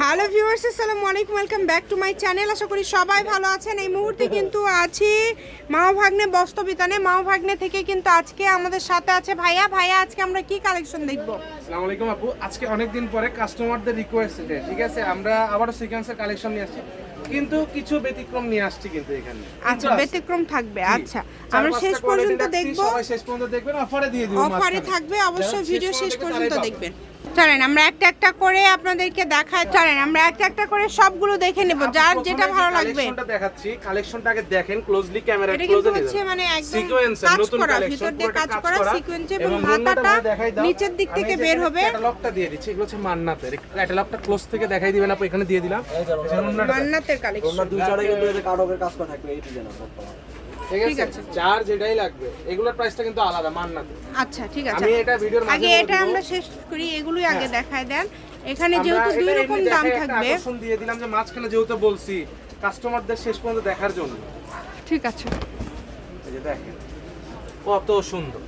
Hello viewers আসসালামু আলাইকুম welcome back to my channel. আশা করি সবাই ভালো আছেন। এই মুহূর্তে কিন্তু আছি মাও ভাগ্নে বস্তবিতানে মাও ভাগ্নে থেকে কিন্তু আজকে আমাদের সাথে আছে ভাইয়া। ভাইয়া আজকে আমরা কি কালেকশন দেখব? আসসালামু আলাইকুম আপু। আজকে অনেক দিন পরে কাস্টমারদের রিকোয়েস্টে ঠিক আছে? আমরা আবারও সিকোয়েন্সের কালেকশন নিয়ে আসছি। কিন্তু কিছু ব্যতিক্রম নিয়ে আসছি কিন্তু এখানে। আচ্ছা ব্যতিক্রম থাকবে। আচ্ছা আমরা শেষ পর্যন্ত দেখব। সবাই শেষ পর্যন্ত দেখবেন অফারে দিয়ে দিব অফারে থাকবে অবশ্যই ভিডিও শেষ পর্যন্ত দেখবেন। চলেন আমরা একটা একটা করে আপনাদেরকে দেখাই। চলেন আমরা একটা একটা করে সবগুলো দেখে নেব যার যেটা ভালো লাগবে। কালেকশনটা দেখাচ্ছি কালেকশনটা আগে দেখেন ক্লোজলি ক্যামেরা এটা ক্লোজে নিয়ে হচ্ছে মানে একদম সিকোয়েন্স কাজ নতুন করা কালেকশন ভিতর দিয়ে কাজ করা সিকোয়েন্স এবং মাথাটা নিচের দিক থেকে বের হবে। ক্যাটালগটা দিয়ে দিচ্ছি এগুলো হচ্ছে মান্নাতের। ক্যাটালগটা ক্লোজ থেকে দেখাই দিবেন আপু এখানে দিয়ে দিলাম। মান্নাতের কালেকশন তোমরা দুই চারে কিন্তু কাটকের কাজ করা থাকবে এই ডিজাইনের ঠিক ঠিক আছে। যার যেটাই লাগবে এগুলোর প্রাইসটা কিন্তু আলাদা মান্নাতে। আচ্ছা ঠিক আছে। আমি এটা ভিডিওর মাঝে আগে এটা আমরা শেষ করি এগুলোই আগে হ্যাঁ। দেখায় দেন। এখানে যেহেতু দুই রকম দাম থাকবে। আকর্ষণ দিয়ে দিলাম যে মাঝখানে যেহেতু বলছি কাস্টমারদের শেষ পর্যন্ত দেখার জন্য। ঠিক আছে। এই যে দেখেন কত সুন্দর।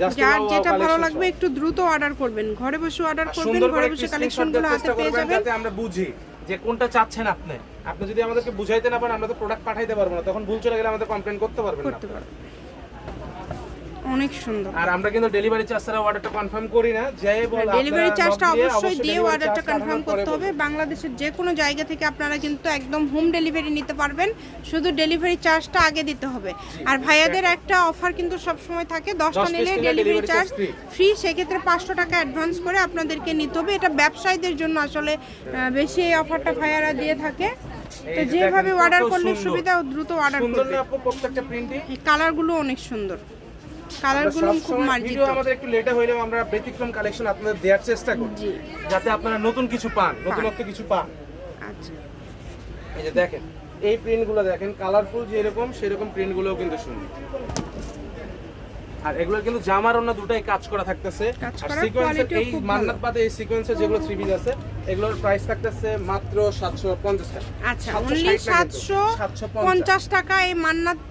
যার যেটা ভালো লাগবে একটু দ্রুত অর্ডার করবেন। ঘরে বসে অর্ডার করবেন ঘরে বসে কালেকশনগুলো হাতে পেয়ে যাবেন। আমরা বুঝি। যে কোনটা চাচ্ছেন আপনি? আপনি যদি আমাদেরকে বুঝাইতে না পারেন, আমরা তো প্রোডাক্ট পাঠাইতে পারব না। তখন ভুল চলে গেলে আমাদের কমপ্লেন করতে পারবেন না। অনেক সুন্দর। আর আমরা কিন্তু ডেলিভারি চার্জ ছাড়া অর্ডারটা কনফার্ম করি না। যে বল ডেলিভারি চার্জটা অবশ্যই দিয়ে অর্ডারটা কনফার্ম করতে হবে। বাংলাদেশের যে কোনো জায়গা থেকে আপনারা কিন্তু একদম হোম ডেলিভারি নিতে পারবেন। শুধু ডেলিভারি চার্জটা আগে দিতে হবে। আর ভাইয়াদের একটা অফার কিন্তু সব সময় থাকে দশটা 10 নিলে ডেলিভারি চার্জ ফ্রি সেক্ষেত্রে পাঁচশো টাকা অ্যাডভান্স করে আপনাদেরকে নিতে হবে। এটা ব্যবসায়ীদের জন্য আসলে বেশি এই অফারটা ভাইয়ারা দিয়ে থাকে। তো যেভাবে অর্ডার করলে সুবিধা ও দ্রুত অর্ডার সুন্দর করবে। না আপু প্রত্যেকটা কালারগুলো অনেক সুন্দর। কালারগুলো খুব মার্জিত। ভিডিও আমাদের একটু লেটে হইলেও আমরা ব্যতিক্রম কালেকশন আপনাদের দেওয়ার চেষ্টা করি। যাতে আপনারা নতুন কিছু পান নতুনত্ব কিছু পান। আচ্ছা। এই যে দেখেন এই প্রিন্টগুলো দেখেন কালারফুল যেরকম সেরকম প্রিন্টগুলোও কিন্তু সুন্দর। আর এগুলো কিন্তু জামার অন্য দুটাই কাজ করা থাকতেছে। আর সিকোয়েন্সের এই মান্নাত বাদে এই সিকোয়েন্সের যেগুলো থ্রি পিস আছে এগুলোর প্রাইস থাকতেছে মাত্র সাতশো পঞ্চাশ টাকা। আচ্ছা অনলি সাতশো 750 পঞ্চাশ। টাকা এই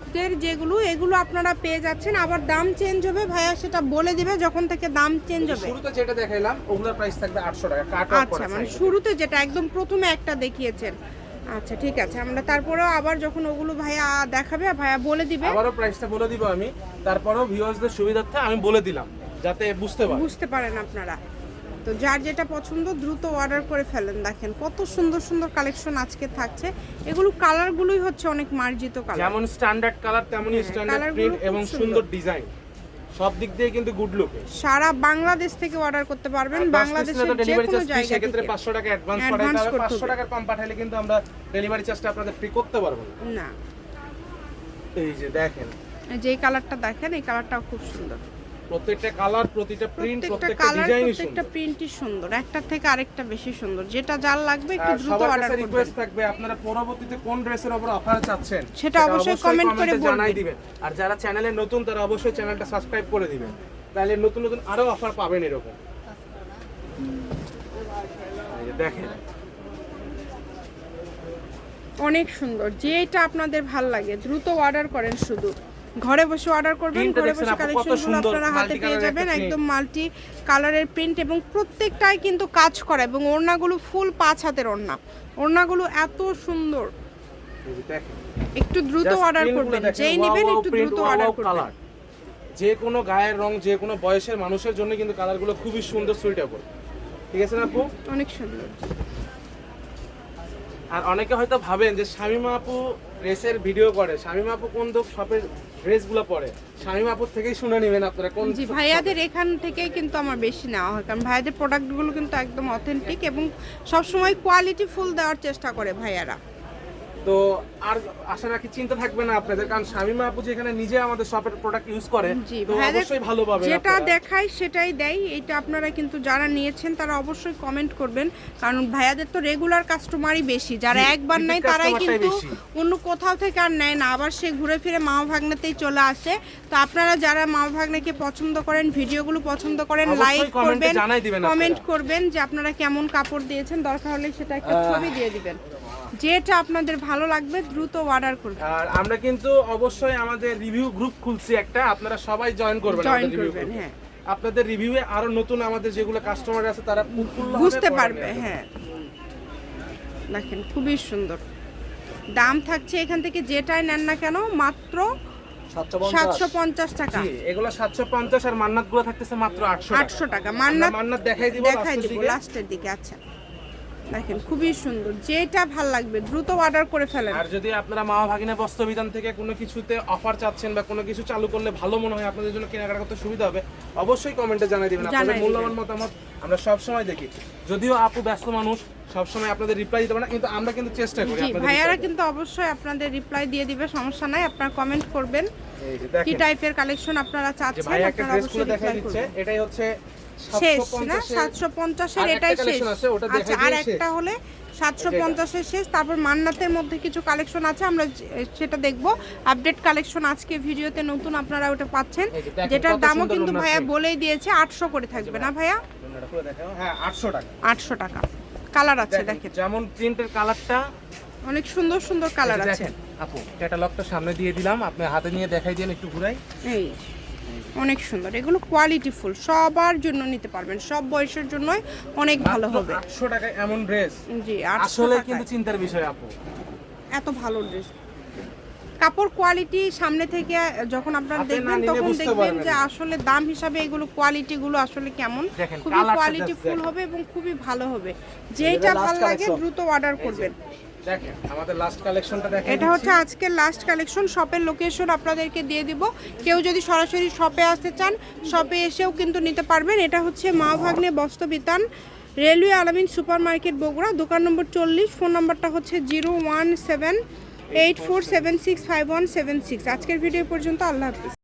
মান্নাতের যেগুলো এগুলো আপনারা পেয়ে যাচ্ছেন। আবার দাম চেঞ্জ হবে ভাইয়া সেটা বলে দিবে যখন থেকে দাম চেঞ্জ হবে। শুরুতে যেটা দেখাইলাম ওগুলোর প্রাইস থাকবে আটশো টাকা কাট অফ আচ্ছা মানে শুরুতে যেটা একদম প্রথমে একটা দেখিয়েছেন। আচ্ছা ঠিক আছে আমরা তারপরেও আবার যখন ওগুলো ভাইয়া দেখাবে ভাইয়া বলে দিবে। আবারও প্রাইসটা বলে দিব আমি। তারপরেও ভিউয়ার্সদের সুবিধার্থে আমি বলে দিলাম যাতে বুঝতে পারে। বুঝতে পারেন আপনারা। তো যার যেটা পছন্দ দ্রুত অর্ডার করে ফেলেন। দেখেন কত সুন্দর সুন্দর কালেকশন আজকে থাকছে। এগুলো কালারগুলোই হচ্ছে অনেক মার্জিত কালার যেমন স্ট্যান্ডার্ড কালার তেমনই স্ট্যান্ডার্ড প্রিন্ট এবং সুন্দর। ডিজাইন সব দিক দিয়ে কিন্তু গুড লুক সারা বাংলাদেশ থেকে অর্ডার করতে পারবেন। বাংলাদেশের যে কোনো জায়গা থেকে। পাঁচশো টাকা অ্যাডভান্স পাঠাইতে হবে। করতে পাঁচশো হবে। টাকার কম পাঠাইলে কিন্তু আমরা ডেলিভারি চার্জটা আপনাদের ফ্রি করতে পারব না। না। এই যে দেখেন। যেই কালারটা দেখেন এই কালারটাও খুব সুন্দর। প্রত্যেকটা কালার প্রতিটা প্রিন্ট প্রত্যেকটা ডিজাইনই প্রত্যেকটা সুন্দর। প্রিন্টই সুন্দর। একটা থেকে আরেকটা বেশি সুন্দর। যেটা যার লাগবে একটু দ্রুত অর্ডার করবেন। রিকোয়েস্ট থাকবে আপনারা পরবর্তীতে কোন ড্রেসের উপর অফার চাচ্ছেন? সেটা অবশ্যই comment করে জানাই দিবেন। আর যারা চ্যানেলে নতুন তারা অবশ্যই চ্যানেলটা সাবস্ক্রাইব করে দিবেন। তাহলে নতুন নতুন আরও অফার পাবেন এরকম। দেখেন। অনেক সুন্দর। যেটা আপনাদের ভালো লাগে দ্রুত অর্ডার করেন শুধু। ঘরে বসে অর্ডার করবেন ঘরে বসে কালেকশনগুলো আপনারা হাতে পেয়ে যাবেন একদম মাল্টি কালারের প্রিন্ট এবং প্রত্যেকটাই কিন্তু কাজ করা এবং ওড়নাগুলো ফুল পাঁচ হাতের ওড়না। ওড়নাগুলো এত সুন্দর। একটু দ্রুত অর্ডার করবেন যেই নেবেন একটু দ্রুত অর্ডার করবেন। যে কোনো গায়ের রং যে কোনো বয়সের মানুষের জন্য কিন্তু কালারগুলো খুবই সুন্দর সুইটেবল ঠিক আছে না আপু? অনেক সুন্দর। আর অনেকে হয়তো ভাবেন যে শামিমা আপু রেসের ভিডিও করে। শামিমা আপু কোন দোক শপের ড্রেসগুলো পরে? শামিমা আপুর থেকেই শুনে নেবেন আপনারা কোন জি ভাইয়াদের এখান থেকেই কিন্তু আমার বেশি নেওয়া হয়। কারণ ভাইয়াদের প্রোডাক্টগুলো কিন্তু একদম অথেন্টিক এবং সবসময় কোয়ালিটি ফুল দেওয়ার চেষ্টা করে ভাইয়ারা। তো আর আশা রাখি চিন্তা থাকবে না আপনাদের কারণ শামিমা আপু যেখানে নিজে আমাদের শপের প্রোডাক্ট ইউজ করে তো অবশ্যই ভালো পাবেন যেটা। দেখায় সেটাই দেয় এটা আপনারা কিন্তু যারা নিয়েছেন তারা অবশ্যই কমেন্ট করবেন কারণ ভাইয়াদের তো রেগুলার কাস্টমারই বেশি যারা একবার নেয় তারাই কিন্তু। অন্য কোথাও থেকে আর নেয় না আবার সে ঘুরে ফিরে মা ভাগ্নেতেই চলে আসে তো আপনারা যারা মা ভাগ্নেকে পছন্দ করেন ভিডিওগুলো পছন্দ করেন লাইক করবেন কমেন্ট করবেন যে আপনারা কেমন কাপড় দিয়েছেন দরকার হলে সেটা একটা ছবি দিয়ে দিবেন যেটা আপনাদের ভালো লাগবে দ্রুত অর্ডার করবেন। আর আমরা কিন্তু অবশ্যই আমাদের রিভিউ গ্রুপ খুলছি একটা আপনারা সবাই জয়েন করবেন জয়েন করবেন হ্যাঁ। আপনাদের রিভিউয়ে আরও নতুন আমাদের যেগুলো কাস্টমার আছে তারা বুঝতে পারবে হ্যাঁ। দেখেন খুবই সুন্দর। দাম থাকছে এখান থেকে যেটাই নেন না কেন মাত্র সাতশো পঞ্চাশ। পঞ্চাশ টাকা। এগুলো সাতশো পঞ্চাশ আর মান্নাতগুলো থাকতেছে মাত্র আটশো আটশো টাকা। মান্নাত মান্নাত দেখাই দিব দেখাই দিব লাস্টের দিকে আচ্ছা। দেখেন খুবই সুন্দর। যেটা ভালো লাগবে দ্রুত অর্ডার করে ফেলেন। আর যদি আপনারা মা ভাগিনা বস্ত্র বিধান থেকে কোনো কিছুতে অফার চাচ্ছেন বা কোনো কিছু চালু করলে ভালো মনে হয় আপনাদের জন্য কেনাকাটা করতে সুবিধা হবে অবশ্যই কমেন্টে জানিয়ে দিবেন। আপনাদের মূল্যবান মতামত আমরা সব সময় দেখি। যদিও আপু ব্যস্ত মানুষ সব সময় আপনাদের রিপ্লাই দিতে পারে না কিন্তু আমরা কিন্তু চেষ্টা করি আপনাদের ভাইয়ারা কিন্তু অবশ্যই আপনাদের রিপ্লাই দিয়ে দিবে সমস্যা নাই আপনারা কমেন্ট করবেন। কি টাইপের কালেকশন আপনারা চাচ্ছেন আপনারা অবশ্যই রিপ্লাই করবেন। এটাই হচ্ছে শেষ না? সাতশো পঞ্চাশের এটাই শেষ। আচ্ছা আর একটা হলে সাতশো পঞ্চাশের শেষ তারপর মান্নাতের মধ্যে কিছু কালেকশন আছে আমরা সেটা দেখব। আপডেট কালেকশন আজকে ভিডিওতে নতুন আপনারা ওটা পাচ্ছেন। যেটার দামও কিন্তু ভাইয়া বলেই দিয়েছে আটশো করে থাকবে না ভাইয়া। হ্যাঁ 800 টাকা। আটশো টাকা। কালার আছে দেখেন যেমন প্রিন্টের কালারটা অনেক সুন্দর সুন্দর কালার আছে। আপু ক্যাটালগটা সামনে দিয়ে দিলাম। আপনি হাতে নিয়ে দেখাই দিন একটু ঘুরাই। এই অনেক সুন্দর। এগুলো কোয়ালিটি ফুল। সবার জন্য নিতে পারবেন। সব বয়সের জন্যই অনেক ভালো হবে। আটশো টাকায় এমন ড্রেস জি আসলে কিন্তু চিন্তার বিষয় আপু। এত ভালো ড্রেস কাপড় কোয়ালিটি সামনে থেকে যখন আপনারা দেখবেন তখন দেখবেন যে আসলে দাম হিসাবে এগুলো কোয়ালিটি গুলো আসলে কেমন। খুবই কোয়ালিটি ফুল হবে এবং খুবই ভালো হবে। যেটা ভালো লাগে দ্রুত অর্ডার করবেন। দেখেন আমাদের লাস্ট কালেকশনটা দেখেন এটা হচ্ছে আজকের লাস্ট কালেকশন শপের লোকেশন আপনাদেরকে দিয়ে দিব। কেউ যদি সরাসরি শপে আসতে চান শপে এসেও কিন্তু নিতে পারবেন। এটা হচ্ছে Ma Bhagne Bastrabitan railway Alamin super market Bogura দোকান নম্বর চল্লিশ ফোন নাম্বারটা হচ্ছে zero one seven eight four seven six five one seven six আজকের ভিডিও পর্যন্ত আল্লাহ হাফিজ।